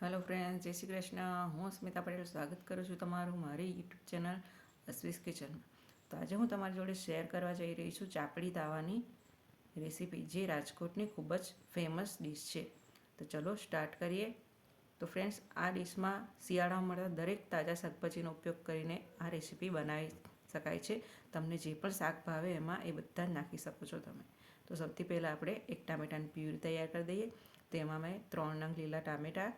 Hello friend જય શ્રી કૃષ્ણ. હું સ્મિતા પટેલ સ્વાગત કરું છું તમારું મારી યુટ્યુબ ચેનલ અસ્વીસ કિચનમાં તો આજે હું તમારી જોડે શેર કરવા જઈ રહી છું ચાપડી તાવાની રેસીપી, જે રાજકોટની ખૂબ જ ફેમસ ડીશ છે. તો ચલો સ્ટાર્ટ કરીએ. તો ફ્રેન્ડ્સ આ ડીશમાં શિયાળામાં મળતા દરેક તાજા શાકભાજીનો ઉપયોગ કરીને આ રેસીપી બનાવી શકાય છે. તમને જે પણ શાક ભાવે એમાં એ બધા નાખી શકો છો તમે. તો સૌથી પહેલાં આપણે એક ટામેટાની પ્યુરી તૈયાર કરી દઈએ. તેમાં મેં ત્રણ નંગ લીલા ટામેટાં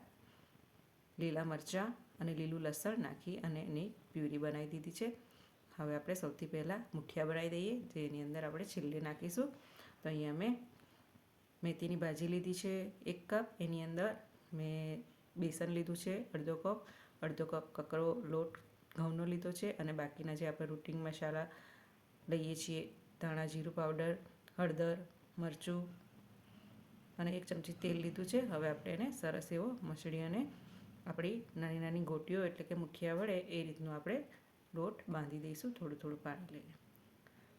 લીલા મરચાં અને લીલું લસણ નાખી અને એની પ્યુરી બનાવી દીધી છે. હવે આપણે સૌથી પહેલાં મુઠિયા બનાવી દઈએ, જેની અંદર આપણે છીલ્લી નાખીશું. તો અહીંયા મેં મેથીની ભાજી લીધી છે એક કપ. એની અંદર મેં બેસન લીધું છે, અડધો કપ. અડધો કપ કકરો લોટ ઘઉંનો લીધો છે અને બાકીના જે આપણે રૂટિંગ મસાલા લઈએ છીએ, ધાણા જીરું પાવડર, હળદર, મરચું અને એક ચમચી તેલ લીધું છે. હવે આપણે એને સરસ એવો મસળી અને આપણી નાની નાની ગોટીઓ એટલે કે મુઠિયા વડે એ રીતનું આપણે લોટ બાંધી દઈશું થોડું થોડું પાણી લઈને.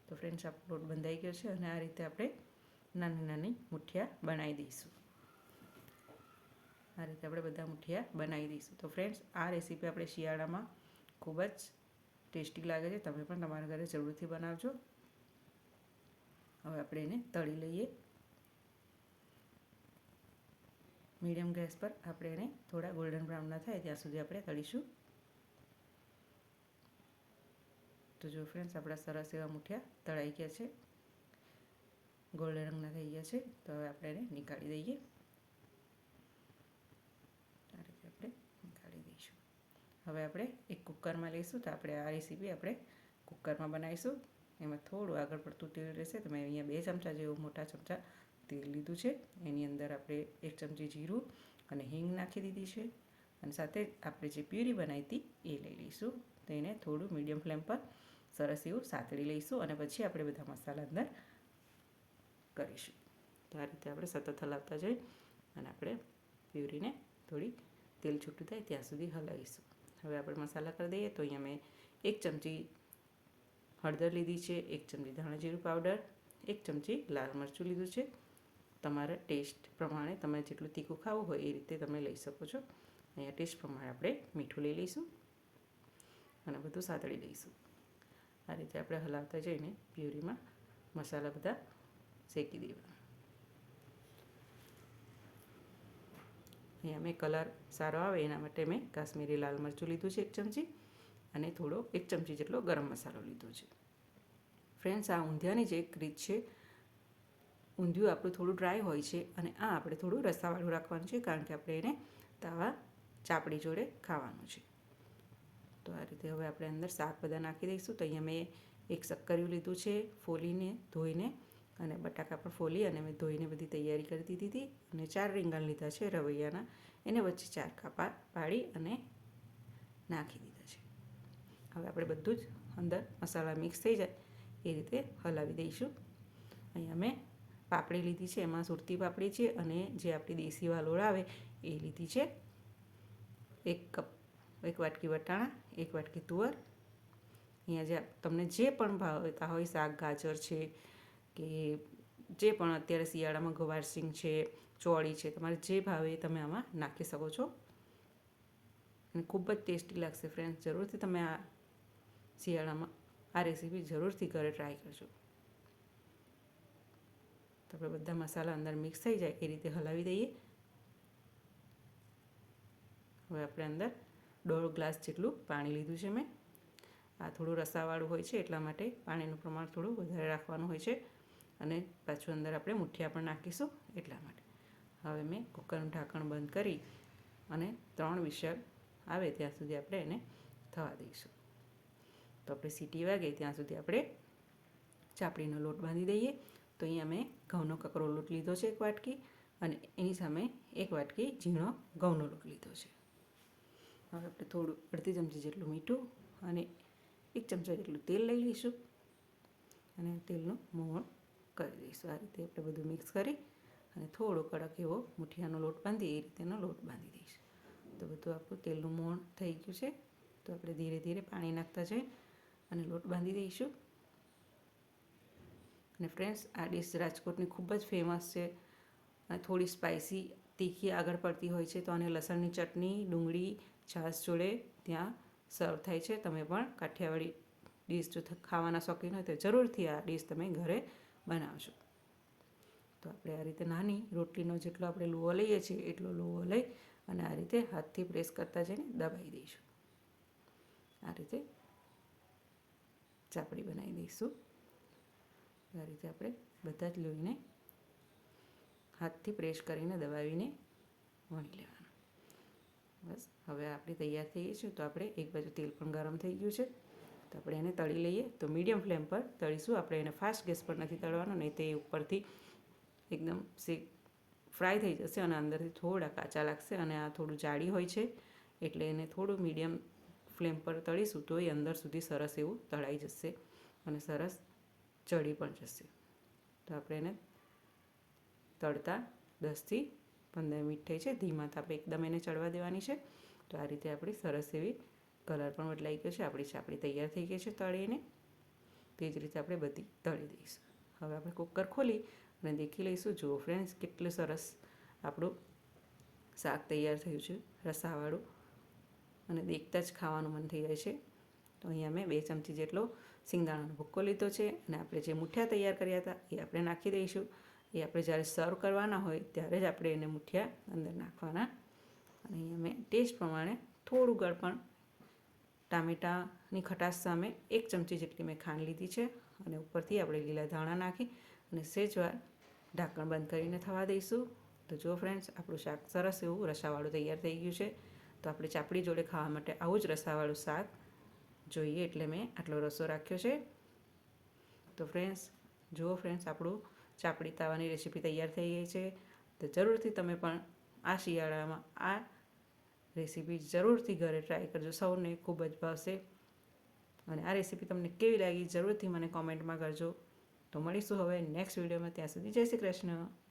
તો ફ્રેન્ડ્સ આપણો લોટ બંધાઈ ગયો છે અને આ રીતે આપણે નાની નાની મુઠિયા બનાવી દઈશું. આ રીતે આપણે બધા મુઠિયા બનાવી દઈશું. તો ફ્રેન્ડ્સ આ રેસીપી આપણે શિયાળામાં ખૂબ જ ટેસ્ટી લાગે છે. તમે પણ તમારા ઘરે જરૂરથી બનાવજો. હવે આપણે એને તળી લઈએ. મીડિયમ ગેસ પર આપણે એને થોડા ગોલ્ડન બ્રાઉન થાય ત્યાં સુધી આપણે તળીશું. તો જો ફ્રેન્ડ્સ આપણા સરસ એવા મૂઠિયા તળાઈ ગયા છે. ગોલ્ડન રંગના થઈ ગયા છે. તો હવે આપણે એને નીકાળી દઈએ. આ રીતે આપણે નીકાળી દઈશું. હવે આપણે એક કુકરમાં લઈશું તો આપણે આ રેસીપી આપણે કુકરમાં બનાવીશું. એમાં થોડું આગળ પડતું તેલ રહેશે. તમે અહીંયા બે ચમચા જેવું મોટા ચમચા તેલ લીધું છે. એની અંદર આપણે એક ચમચી જીરું અને હિંગ નાખી દીધી છે. અને સાથે આપણે જે પ્યુરી બનાવી હતી એ લઈ લઈશું. તો એને થોડું મીડિયમ ફ્લેમ પર સરસ એવું સાતળી લઈશું અને પછી આપણે બધા મસાલા અંદર કરીશું. તો આ રીતે આપણે સતત હલાવતા જઈ અને આપણે પ્યુરીને થોડી તેલ છૂટું થાય ત્યાં સુધી હલાવીશું. હવે આપણે મસાલા કરી દઈએ તો અહીંયા મેં એક ચમચી હળદર લીધી છે, એક ચમચી ધાણા જીરું પાવડર, એક ચમચી લાલ મરચું લીધું છે. તમારા ટેસ્ટ પ્રમાણે તમે જેટલું તીખું ખાવું હોય એ રીતે તમે લઈ શકો છો. અહીંયા ટેસ્ટ પ્રમાણે આપણે મીઠું લઈ લઈશું અને બધું સાતળી લઈશું. આ રીતે આપણે હલાવતા જઈને પ્યુરીમાં મસાલા બધા શેકી દેવા અહીંયા મેં કલર સારો આવે એના માટે મેં કાશ્મીરી લાલ મરચું લીધું છે એક ચમચી અને થોડો એક ચમચી જેટલો ગરમ મસાલો લીધો છે. ફ્રેન્ડ્સ, આ ઊંધિયાની જે એક રીત છે ઊંધિયું આપણું થોડું ડ્રાય હોય છે અને આ આપણે થોડું રસાવાળું રાખવાનું છે કારણ કે આપણે એને તાવા ચાપડી જોડે ખાવાનું છે. તો આ રીતે હવે આપણે અંદર શાક બધા નાખી દઈશું. તો અહીંયા મેં એક શક્કરિયું લીધું છે, ફોલીને, ધોઈને અને બટાકા પણ ફોલી અને મેં ધોઈને બધી તૈયારી કરી દીધી હતી અને ચાર રીંગણ લીધા છે રવૈયાના. એને વચ્ચે ચાર કાપા પાડી અને નાખી દીધા છે. હવે આપણે બધું જ અંદર મસાલા મિક્સ થઈ જાય એ રીતે હલાવી દઈશું. અહીંયા મેં પાપડી લીધી છે, એમાં સુરતી પાપડી છે અને જે આપણી દેશી વાલોળ આવે એ લીધી છે. એક કપ, એક વાટકી વટાણા, એક વાટકી તુવર. અહીંયા જે તમને જે પણ ભાવતા હોય, શાક, ગાજર છે કે જે પણ અત્યારે શિયાળામાં ગવારસિંગ છે, ચોળી છે, તમારે જે ભાવે તમે આમાં નાખી શકો છો. અને ખૂબ જ ટેસ્ટી લાગશે ફ્રેન્ડ્સ જરૂરથી તમે આ શિયાળામાં આ રેસીપી જરૂરથી ઘરે ટ્રાય કરજો. તો આપણે બધા મસાલા અંદર મિક્સ થઈ જાય એ રીતે હલાવી દઈએ. હવે આપણે અંદર દોઢ ગ્લાસ જેટલું પાણી લીધું છે મેં. આ થોડું રસાવાળું હોય છે એટલા માટે પાણીનું પ્રમાણ થોડું વધારે રાખવાનું હોય છે. અને પાછું અંદર આપણે મુઠ્ઠિયા પણ નાખીશું એટલા માટે. હવે મેં કુકરનું ઢાંકણ બંધ કરી અને ત્રણ વિષલ આવે ત્યાં સુધી આપણે એને થવા દઈશું. તો આપણે સીટી વાગે ત્યાં સુધી આપણે ચાપડીનો લોટ બાંધી દઈએ. તો અહીંયા મેં ઘઉંનો કકરો લોટ લીધો છે એક વાટકી અને એની સામે એક વાટકી ઝીણો ઘઉંનો લોટ લીધો છે. હવે આપણે થોડું અડધી ચમચી જેટલું મીઠું અને એક ચમચા જેટલું તેલ લઈ લઈશું અને તેલનું મોણ કરી દઈશું. આ રીતે આપણે બધું મિક્સ કરી અને થોડો કડક એવો મુઠિયાનો લોટ બાંધી એ રીતેનો લોટ બાંધી દઈશું. તો બધું આપણું તેલનું મોણ થઈ ગયું છે. તો આપણે ધીરે ધીરે પાણી નાખતા જઈ અને લોટ બાંધી દઈશું. અને ફ્રેન્ડ્સ આ ડીશ રાજકોટની ખૂબ જ ફેમસ છે. અને થોડી સ્પાઇસી તીખી આગળ પડતી હોય છે, તો આને લસણની ચટણી, ડુંગળી, છાશ જોડે ત્યાં સર્વ થાય છે. તમે પણ કાઠિયાવાડી ડીશ જો ખાવાના શોખીન હોય તો જરૂરથી આ ડીશ તમે ઘરે બનાવશો તો આપણે આ રીતે નાની રોટલીનો જેટલો આપણે લુવો લઈએ છીએ, એટલો લુવો લઈ અને આ રીતે હાથથી પ્રેસ કરતા જઈને દબાઈ દઈશું. આ રીતે ચાપડી બનાવી દઈશું. આ રીતે આપણે બધા જ લોહીને હાથથી પ્રેસ કરીને દબાવીને વણી લેવાનું. બસ, હવે આપણે તૈયાર થઈ ગઈ છે, તો આપણે એક બાજુ તેલ પણ ગરમ થઈ ગયું છે. તો આપણે એને તળી લઈએ. તો મીડિયમ ફ્લેમ પર તળીશું. આપણે એને ફાસ્ટ ગેસ પર નથી તળવાનું, નહીં તે ઉપરથી એકદમ શેક ફ્રાય થઈ જશે અને અંદરથી થોડા કાચા લાગશે અને આ થોડું જાડી હોય છે, એટલે એને થોડું મીડિયમ ફ્લેમ પર તળીશું તો એ અંદર સુધી સરસ એવું તળાઈ જશે અને સરસ ચડી પણ જશે. તો આપણે એને તળતા દસથી પંદર મિનિટ થઈ છે. ધીમા તાપે એકદમ એને ચડવા દેવાની છે. તો આ રીતે આપણી સરસ એવી કલર પણ બદલાઈ ગયો છે. આપણી ચાપડી તૈયાર થઈ ગઈ છે તળીને. તે જ રીતે આપણે બધી તળી દઈશું. હવે આપણે કુકર ખોલી અને દેખી લઈશું. જુઓ ફ્રેન્ડ્સ કેટલું સરસ આપણું શાક તૈયાર થયું છે. રસાવાળું. અને દેખતા જ ખાવાનું મન થઈ જાય છે. તો અહીંયા મેં બે ચમચી જેટલો સિંગદાણાનો ભૂક્કો લીધો છે અને આપણે જે મુઠિયા તૈયાર કર્યા હતા એ આપણે નાખી દઈશું. એ આપણે જ્યારે સર્વ કરવાના હોય ત્યારે જ આપણે એને મુઠિયા અંદર નાખવાના. અને અહીંયા મેં ટેસ્ટ પ્રમાણે થોડું ગળપણ, ટામેટાની ખટાશ સામે એક ચમચી જેટલી મેં ખાંડ લીધી છે અને ઉપરથી આપણે લીલા ધાણા નાખી અને સેજવાર ઢાંકણ બંધ કરીને થવા દઈશું. તો જો ફ્રેન્ડ્સ આપણું શાક સરસ એવું રસાવાળું તૈયાર થઈ ગયું છે. તો આપણે ચાપડી જોડે ખાવા માટે આવું જ રસાવાળું શાક જોઈએ એટલે મેં આટલો રસો રાખ્યો છે. તો ફ્રેન્ડ્સ જુઓ ફ્રેન્ડ્સ આપણું ચાપડી તાવાની રેસીપી તૈયાર થઈ ગઈ છે. તો જરૂરથી તમે પણ આ શિયાળામાં આ રેસીપી જરૂરથી ઘરે ટ્રાય કરજો. સૌને ખૂબ જ ભાવશે. અને આ રેસીપી તમને કેવી લાગી જરૂરથી મને કોમેન્ટમાં કરજો. તો મળીશું હવે નેક્સ્ટ વિડીયોમાં ત્યાં સુધી જય શ્રી કૃષ્ણ.